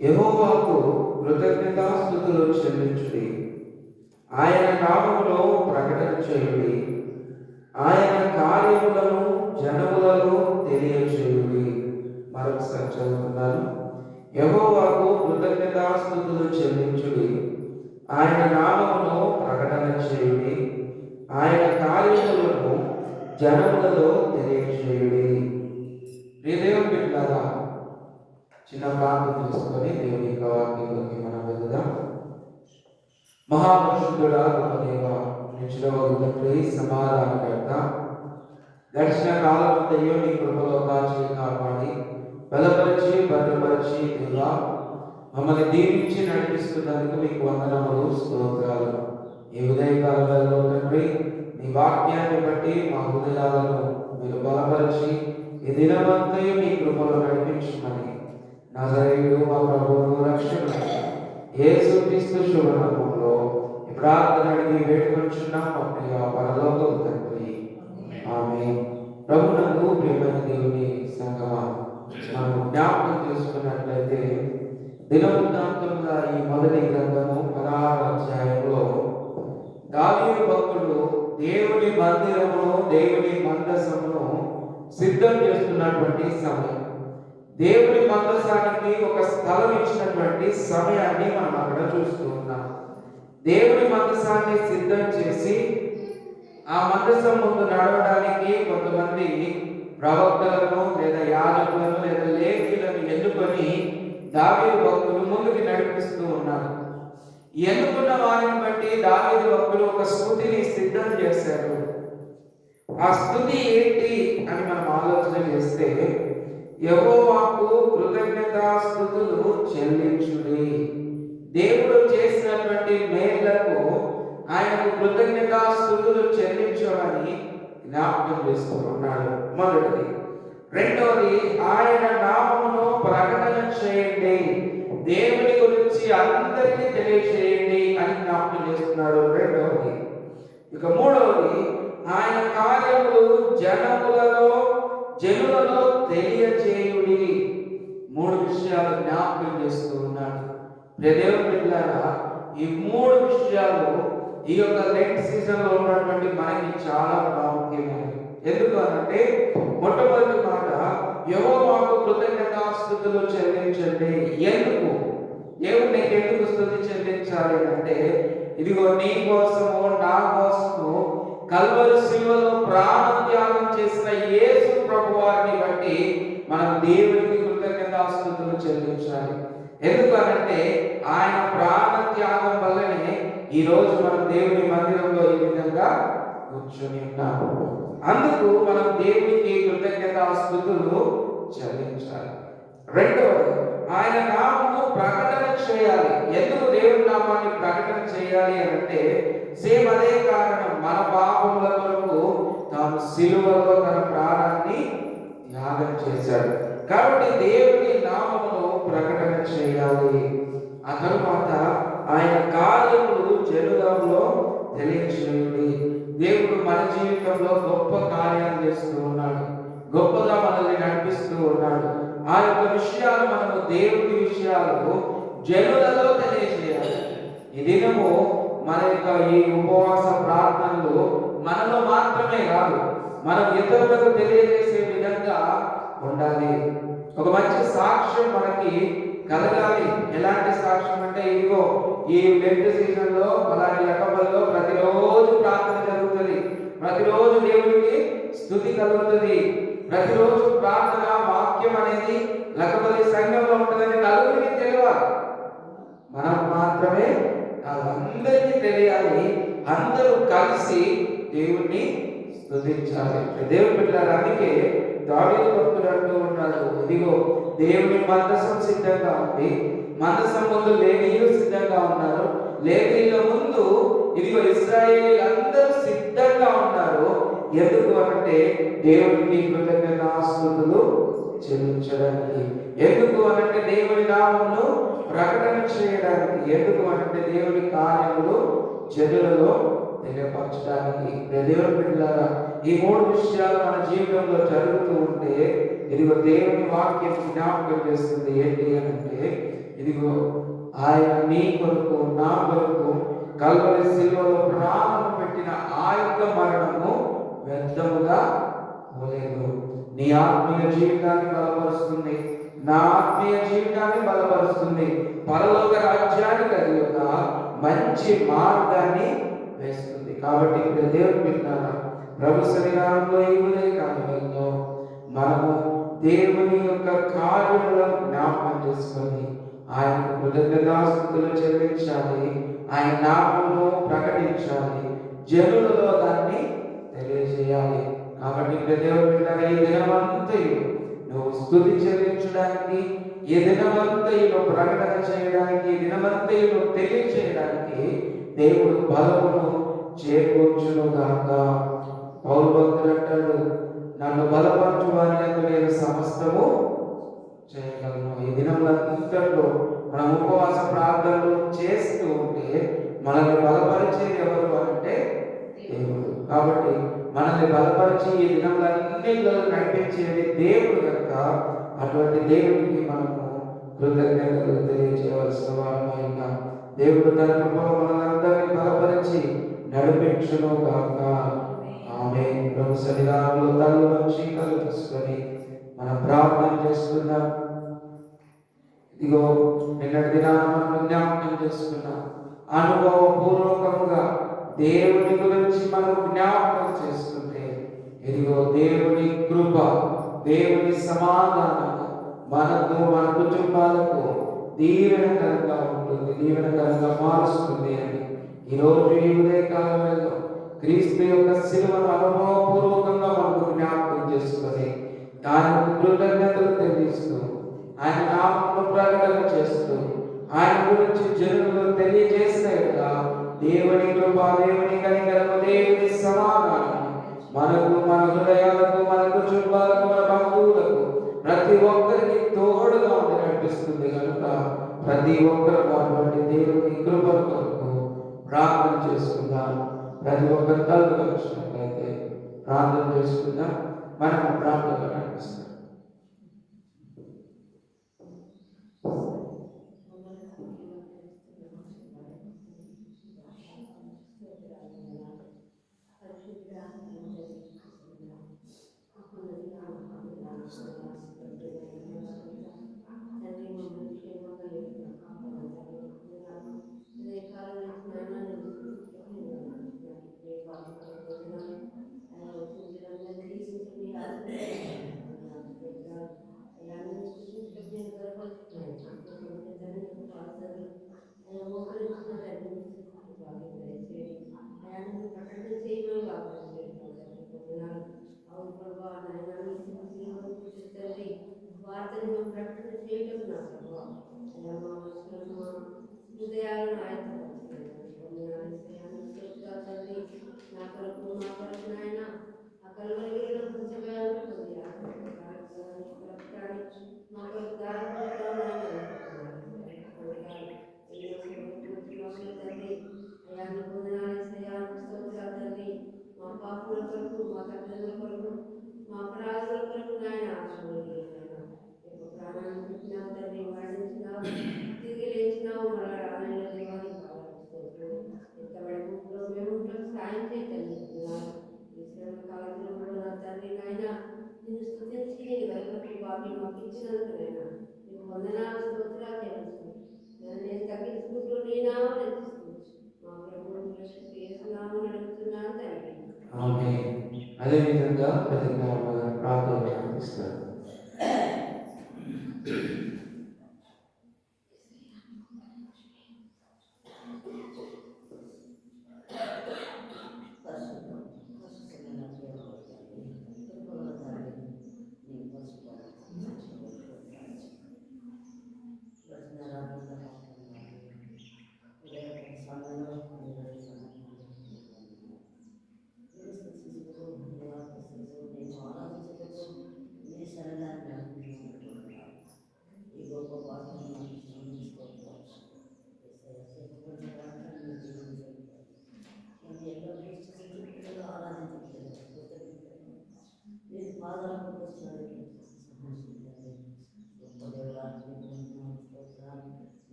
యహోవాకు కృతజ్ఞతాస్థుతులు చెల్లించుడి. ఆయన నామములో ప్రకటన చేయుడి. ఆయన కార్యములను జనములలో తెలియచేయుడి. మరొకసారి చదువుతున్నాను యహోవాకు కృతజ్ఞతాస్థుతులు చెల్లించుడి. ఆయన నామములో ప్రకటన చేయుడి. ఆయన కార్యములను జనములలో తెలియచేయుడి. ప్రియదేవం బిడ్డారా చిన్న ప్రార్థన తీసుకొని దేవుని యొక్క వాక్యంలోకి మనం వెళ్దాం. మహాపరిశుద్ధుడా గొప్పదేవ నిశ్చలవగుతండ్రి సమాధానకర్త దర్శన కాలమంతయో నీ కృపలో కాచి కాపాడి బలపరిచి భద్రపరిచి దేవా మమ్మల్ని దీవించి నడిపిస్తున్నందుకు మీకు వందనములు స్తోత్రాలు. ఈ ఉదయకాలంలో తండ్రి నీ వాక్యాన్ని బట్టి మా హృదయాలను మీరు బలపరిచి ఈ దినమంతయు మీ కృపలో నడిపించమని నజరేయుడు మా ప్రభువును రక్షణ యేసు క్రీస్తు శుభనామంలో ప్రార్థన అడిగి వేడుకొంచున్నాం ప్రియ పరలోక తండ్రి ఆమె ప్రభునందు ప్రియమైన దేవుని సంగమా మనం జ్ఞాపకం చేసుకున్నట్లయితే దినవృత్తాంతంగా ఈ మొదటి గ్రంథము పదహారు అధ్యాయంలో దావీదు భక్తుడు దేవుని మందిరమును దేవుని మందసమును సిద్ధం చేస్తున్నటువంటి సమయం. దేవుని మందసానికి ఒక స్థలం ఇచ్చినటువంటి సమయాన్ని మనం అక్కడ చూస్తూ ఉన్నాం. దేవుని మందసాన్ని సిద్ధం చేసి ఆ మందసం ముందు నడవడానికి కొంతమంది ప్రవక్తలను లేదా యాజకులను లేదా లేఖులను ఎన్నుకొని దావీదు భక్తులు ముందుకు నడిపిస్తూ ఉన్నారు. ఎన్నుకున్న వారిని బట్టి దావీదు భక్తులు ఒక స్థుతిని సిద్ధం చేశారు. ఆ స్థుతి ఏంటి అని మనం ఆలోచన చేస్తే యహోవాకు కృతజ్ఞతాస్థుతులు చెల్లించుడి. దేవుడు చేసినటువంటి మేళ్ళకు ఆయనకు కృతజ్ఞతాస్థుతులు చెల్లించమని జ్ఞాపకం చేస్తూ ఉన్నాడు మొదటిది. రెండవది ఆయన నామమును ప్రకటన చేయండి. దేవుని గురించి అందరికీ తెలియచేయండి అని జ్ఞాపకం చేస్తున్నాడు. రెండవది ఇక మూడవది ఆయన కార్యములు జనములలో జనులలో తెలియచేయుడి మూడు విషయాలు జ్ఞాపకం చేస్తూ ఉన్నాడు. ప్రదేవ పిల్లల ఈ మూడు విషయాలు ఈ యొక్క లెంట్ సీజన్లో ఉన్నటువంటి మనకి చాలా ప్రాముఖ్యమైనవి. ఎందుకు అంటే మొట్టమొదటి మాట ఎవో మాకు కృతజ్ఞతాస్థుతులు చెల్లించండి. ఎందుకు? దేవుడు నీకు ఎందుకు స్థుతి చెల్లించాలి అంటే ఇదిగో నీ కోసము నా కోసము కల్వరు శిలువలో ప్రాణ త్యాగం చేసిన యేసు ప్రభు వారిని బట్టి మనం దేవునికి కృతజ్ఞతాస్తుతులు చెల్లించాలి. ఎందుకనంటే ఆయన ప్రాణ త్యాగం వల్లనే ఈ రోజు మనం దేవుని మందిరంలో ఈ విధంగా కూర్చొని ఉన్నాము అందుకు మనం దేవునికి కృతజ్ఞతాస్తుతులు చెల్లించాలి. రెండవది ఆయన నామము ప్రకటన చేయాలి. ఎందుకు దేవుని నామాన్ని ప్రకటన చేయాలి అని అంటే సేమ్ అదే కారణం తాను సిలువలో తన ప్రాణాన్ని యాగం చేశాడు. కాబట్టి దేవుని నామమును ప్రకటన చేయాలి. ఆ తరువాత ఆయన కార్యములు జనులలో తెలియచేయండి. దేవుడు మన జీవితంలో గొప్ప కార్యాలు చేస్తూ ఉన్నాడు. గొప్పగా మనల్ని నడిపిస్తూ ఉన్నాడు. ఆ యొక్క విషయాలు మనము దేవుడి విషయాలు జనులలో తెలియజేయాలి. ఈ దినము మన యొక్క ఈ ఉపవాస ప్రార్థనలు మనలో మాత్రమే కాదు మనం ఇతరులకు తెలియజేసే విధంగా ఉండాలి. ఒక మంచి సాక్ష్యం మనకి కలగాలి. ఎలాంటి సాక్ష్యం అంటే ఇదిగో ఈ వెంట సీజన్లో అలాంటి రకములలో ప్రతిరోజు ప్రార్థన జరుగుతుంది. ప్రతిరోజు దేవుడికి స్థుతి కలుగుతుంది. ప్రతిరోజు ప్రార్థన వాక్యం అనేది లకపల్లి సంఘంలో ఉంటుందని నలుగురికి తెలియాలి. మనం మాత్రమే అందరికీ తెలియాలి. అందరూ కలిసి దేవుణ్ణి స్తుతించాలి. దేవుని బిడ్డలారా అందుకే దావీదు భక్తులు అంటూ ఉన్నారు. ఇదిగో దేవుని మందసం సిద్ధంగా ఉంది. మందసం ముందు లేవీలు సిద్ధంగా ఉన్నారు. లేవీల ముందు ఇదిగో ఇస్రాయేల్ అందరూ సిద్ధంగా ఉన్నారు. ఎందుకు అంటే దేవునికి ఆస్తులు చెల్లించడానికి. ఎందుకు అనంటే దేవుని నామమును ప్రకటన చేయడానికి. ఎందుకు అంటే దేవుని కార్యములు జనులలో తెలియపరచడానికి దేవుని బిడ్డలారా ఈ మూడు విషయాలు మన జీవితంలో జరుగుతూ ఉంటే ఇదిగో దేవుని వాక్యం జ్ఞాపకం చేస్తుంది ఏంటి అని అంటే ఇదిగో ఆయన నీ కొరకు నా కొరకు కల్వరి శిల్వలో ప్రాణం పెట్టిన ఆ యొక్క మరణము వ్యర్థముగా పోలేదు. నీ ఆత్మీయ జీవితాన్ని బలపరుస్తుంది. నా ఆత్మీయ జీవితాన్ని బలపరుస్తుంది. పరలోక రాజ్యానికి అది ఒక మంచి మార్గాన్ని వేస్తుంది. కాబట్టి ఇప్పుడు దేవుని పెట్టారా ప్రభు శరీరంలో ఈ కాలంలో మనము దేవుని యొక్క కార్యములను జ్ఞాపకం చేసుకొని ఆయన కృతజ్ఞతాస్థుతులు చెల్లించాలి. ఆయన నామమును ప్రకటించాలి. జనులలో దాన్ని తెలియజేయాలి. కాబట్టి ఇప్పుడు దేవుడు పెట్టారా ఈ దినమంతయు నువ్వు స్థుతి చెల్లించడానికి ఈ దినమంతయు ప్రకటన చేయడానికి ఈ దినమంతయు నువ్వు తెలియజేయడానికి దేవుడు బలమును చేకూర్చును గాక పౌరు భక్తుడు అంటాడు నన్ను బలపరచు వారి నేను సమస్తము చేయగలను. ఈ దినంలో మనం ఉపవాస ప్రార్థనలు చేస్తూ ఉంటే మనల్ని బలపరిచేది ఎవరు అంటే దేవుడు. కాబట్టి మనల్ని బలపరిచి ఈ దినంలో నడిపించేది దేవుడు కనుక అటువంటి దేవుడికి మనము కృతజ్ఞతలు తెలియజేయవలసిన వారమైనా దేవుడు తన కృపలో మనందరినీ బలపరిచి నడిపించును గాక. ఆమె ప్రభు సన్నిధానంలో తల్లు వచ్చి కళ్ళు తీసుకొని మనం ప్రార్థన చేస్తున్నాం. ఇదిగో నిన్నటి దినాన్ని మనం జ్ఞాపకం చేసుకున్నాం. అనుభవపూర్వకముగా దేవుని గురించి మనం జ్ఞాపకం చేసుకుంటే ఇదిగో దేవుని కృప దేవుని సమాధానం మనకు మన కుటుంబాలకు దీవెనకరంగా ఉంటుంది దీవెనకరంగా మారుస్తుంది అని ఈరోజు ఈ ఉదయకాలంలో క్రీస్తు యొక్క శిలువను అనుభవపూర్వకంగా మనకు జ్ఞాపకం చేసుకొని దానికి కృతజ్ఞతలు తెలియస్తూ ఆయన నామను ప్రకటన చేస్తూ ఆయన గురించి జనులు తెలియజేసిన దేవుని కృప దేవుని కనికరము దేవుని సమాధానం మనకు మన హృదయాలకు మన కుటుంబాలకు మన బంధువులకు ప్రతి ఒక్కరికి తోడుగా ఉండి నడిపిస్తుంది కనుక ప్రతి ఒక్కరు అటువంటి దేవుని కృప ప్రార్థన చేసుకుందాం. ప్రతి ఒక్కరి తలుపు వచ్చినట్లయితే ప్రార్థన చేసుకుందాం. మనం ప్రార్థన కనిపిస్తాం Father, in our God, our Master.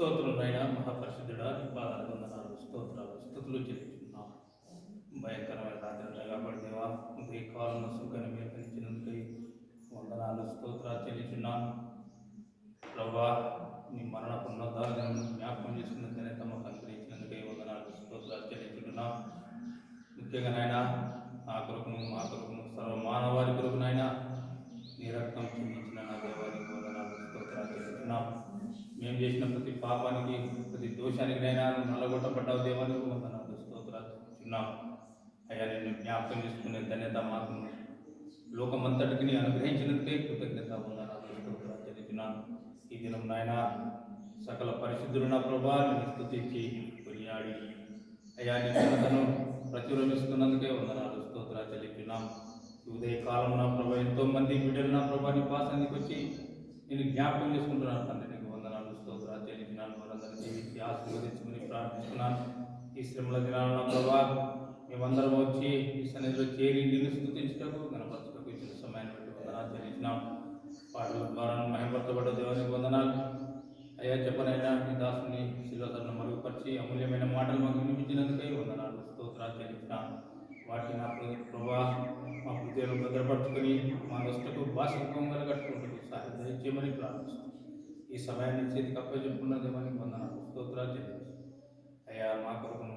స్తోత్రులైన మహాపరిశుద్ధుడా నీ పాదాల వందనాలు స్తోత్రాలు స్థుతులు చెల్లిస్తున్నాం. భయంకరమైన రాత్రి కాబడిదేవా ఉదయ కాలంలో సుఖాన్ని మేల్కొనిచ్చినందుకై వందనాలు స్తోత్రాలు చెల్లిస్తున్నాను ప్రభా నీ మరణ పునరుద్ధాలను జ్ఞాపకం చేసుకున్నందుకనే తమకు అనుగ్రహించినందుకై వందనాలు స్తోత్రాలు చెల్లించుకుంటున్నాం ముఖ్యంగా నాయన నా కొరకును మా కొరకును సర్వ మానవారి కొరకు నాయన చేసిన ప్రతి పాపానికి ప్రతి దోషానికి నైనా నల్లగొట్టబడ్డావు దేవానికి వందనాలు స్తోత్రాలు చెల్లించున్నాం అయ్యా నేను జ్ఞాపకం చేసుకునే ధన్యత మాకు లోకమంతటికి నీ అనుగ్రహించినందుకే కృతజ్ఞత వందనాలు స్తోత్రాలు ఈ దినం నాయన సకల పరిశుద్ధులు నా ప్రభా నేను కొనియాడి. అయ్యా నీ ఘనతను ప్రచురమిస్తున్నందుకే వందనాలు స్తోత్రాలు చెల్లిస్తున్నాం ఈ ఉదయ కాలం నా ప్రభా ఎంతో మంది బిడ్డలు నా ప్రభా నీ పాసానికి వచ్చి నేను జ్ఞాపకం చేసుకుంటున్నాను తండ్రి. ఈ శ్రమల దినాలు ప్రభా మేమందరం వచ్చి ఈ సన్నిధిలో చేరి నిన్ను స్థుతించటకు గణపరచటకు ఇచ్చిన సమయాన్ని బట్టి వందనాలు చెల్లించినాం. పాటల ద్వారా మహిమపరచబడ్డ దేవునికి వందనాలు. అయ్యా చెప్పనైనా నీ దాసుని శిలోధరను మరుగుపరిచి అమూల్యమైన మాటలు మాకు వినిపించినందుకై వందనాలు స్తోత్రాలు చెల్లించినాం. వాటిని నా ప్రభా మా హృదయాలు భద్రపరచుకొని మా నష్టకు భాషకంగా కట్టుకుంటూ సహాయం దయచేయమని ప్రార్థిస్తాం ఈ సమయాన్ని చేతికి అప్పచెప్పుకున్న దేవానికి వందనాలు స్తోత్రాలు చెల్లించి అయ్యా మా కొరకును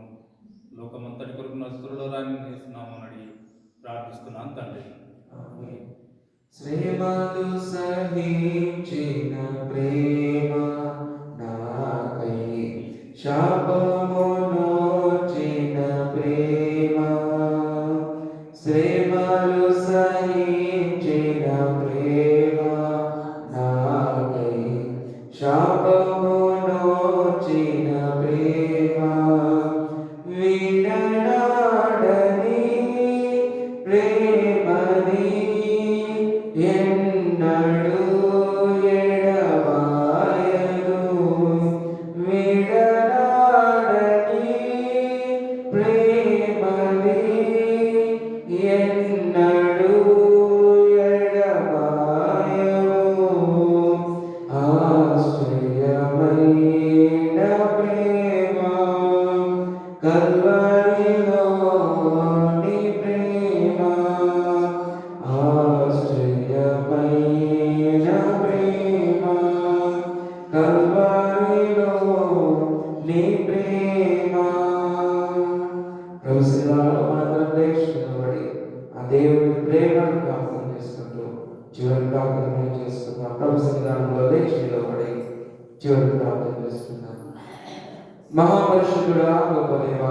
లోకమంతటి కొరకు నస్తులలో రాని చేస్తున్నామని అడిగి ప్రార్థిస్తున్నాను తండ్రి ఆమేన్. శ్రమలు సహించిన ప్రేమ నాకై శాపమునోచిన మహాపరిషుడుడా గొప్ప దేవ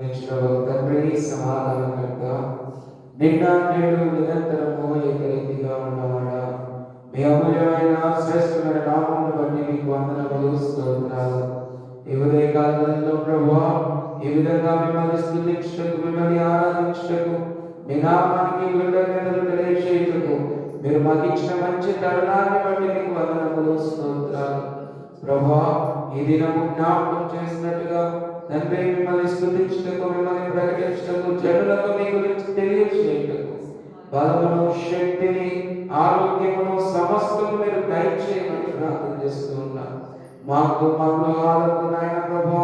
నిశ్చవ తండ్రి సమాధానకర్త నిన్న నేడు నిరంతరము ఏకరీతిగా ఉన్నవాడా మీ అమూల్యమైన శ్రేష్టమైన నామమును బట్టి మీకు వందనములు స్తోత్రాలు. ఈ ఉదయ కాలంలో ప్రభువా ఈ విధంగా మిమ్మల్ని స్థుతించటకు మిమ్మల్ని ఆరాధించటకు మీ నామానికి కృతజ్ఞతలు తెలియజేయటకు మీరు మాకు ఇచ్చిన మంచి తరుణాన్ని బట్టి మీకు వందనములు స్తోత్రాలు. ప్రభా ఈ దినము జ్ఞాపకం చేసినట్టుగా తండ్రి మిమ్మల్ని స్థుతించటకు మిమ్మల్ని ప్రకటించటకు జనులకు మీ గురించి తెలియచేయటకు బలమును శక్తిని ఆరోగ్యమును సమస్తము మీరు దయచేయమని ప్రార్థన చేస్తూ ఉన్నాను మాకు మాకు ఆరోగ్య నాయన ప్రభా.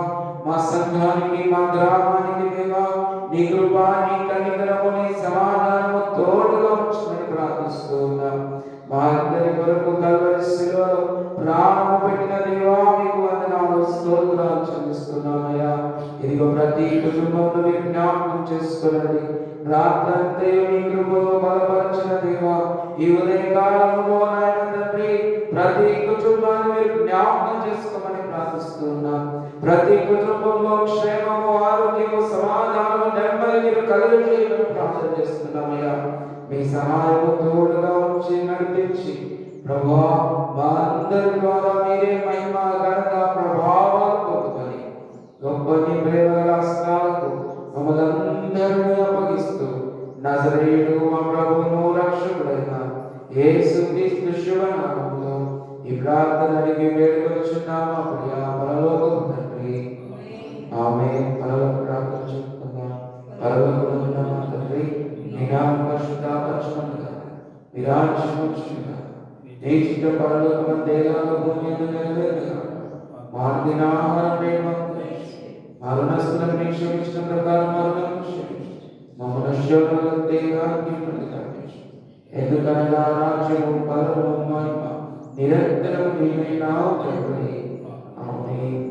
ప్రతి కుటుంబంలో మీరు జ్ఞాపకం చేసుకున్నది రాత్రంతే మీ కృపలో బలపరచిన దేవా ఈ ఉదయ కాలంలో నాయన తండ్రి ప్రతి కుటుంబాన్ని మీరు జ్ఞాపకం చేసుకోమని ప్రార్థిస్తున్నాం ప్రతి కుటుంబంలో క్షేమము ఆరోగ్యము సమాధానము నెమ్మది మీరు కలుగజేయమని ప్రార్థన చేస్తున్నామయ్యా మీ సహాయము తోడుగా ఉంచి నడిపించి ప్రభా మా అందరి ద్వారా మీరే మహిమ ఘనత ప్రభావాలు గొప్ప నీ ప్రేమల హస్తాలకు అప్పగిస్తూ నజరేయుడు మా ప్రభును రక్షకుడైన యేసు క్రీస్తు శుభనామంలో ఈ ప్రార్థన అడిగి వేడుకొచ్చున్నామా ప్రియ పరలోకం తండ్రి. ఆమె పరలోక ప్రార్థన చెప్పుకుందాం పరలోకమున్న మా తండ్రి నీ నామం పరిశుద్ధపరచబడుగా నీ చిత్త పరలోకం దేవాల భూమి మీద నెరవేరుగా మారుదిన ఆహారం నేడు మా రుణస్తులకు నీ క్షమించిన ప్రకారం మరణం క్షమించు మమ్మల్ని శోధనలో దేహాన్ని ప్రతికాపించు ఎందుకనగా రాజ్యము బలము మహిమ నిరంతరం నీవై నావు ప్రభువే. ఆమేన్.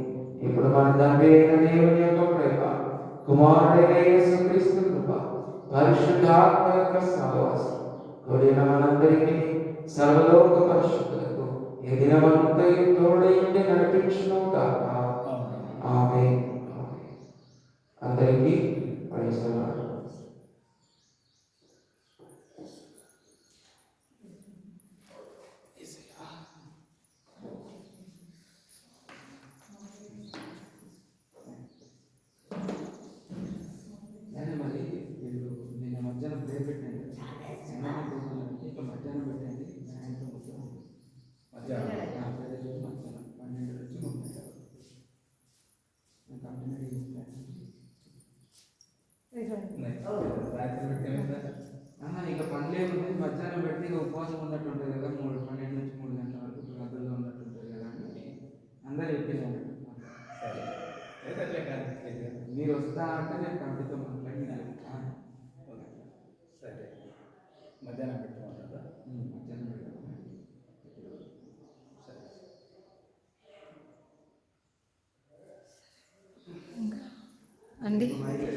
ఇప్పుడు మన తండ్రి అయిన దేవుని యొక్క ప్రేమ కుమారుడైన యేసుక్రీస్తు కృప పరిశుద్ధాత్మ యొక్క సహవాసం కూడిన మనందరికీ సర్వలోక పరిశుద్ధులకు ఈ దినమంతయు తోడై ఉండి నడిపించును కాక ఆమె అందరికీ ప్రైజ్ రాత్రి పెట్టేమైందా అన్న ఇక పనిలేదు మధ్యాహ్నం పెట్టి ఇక ఉపవాసం ఉన్నట్టు ఉంటుంది కదా మూడు పన్నెండు నుంచి మూడు గంటల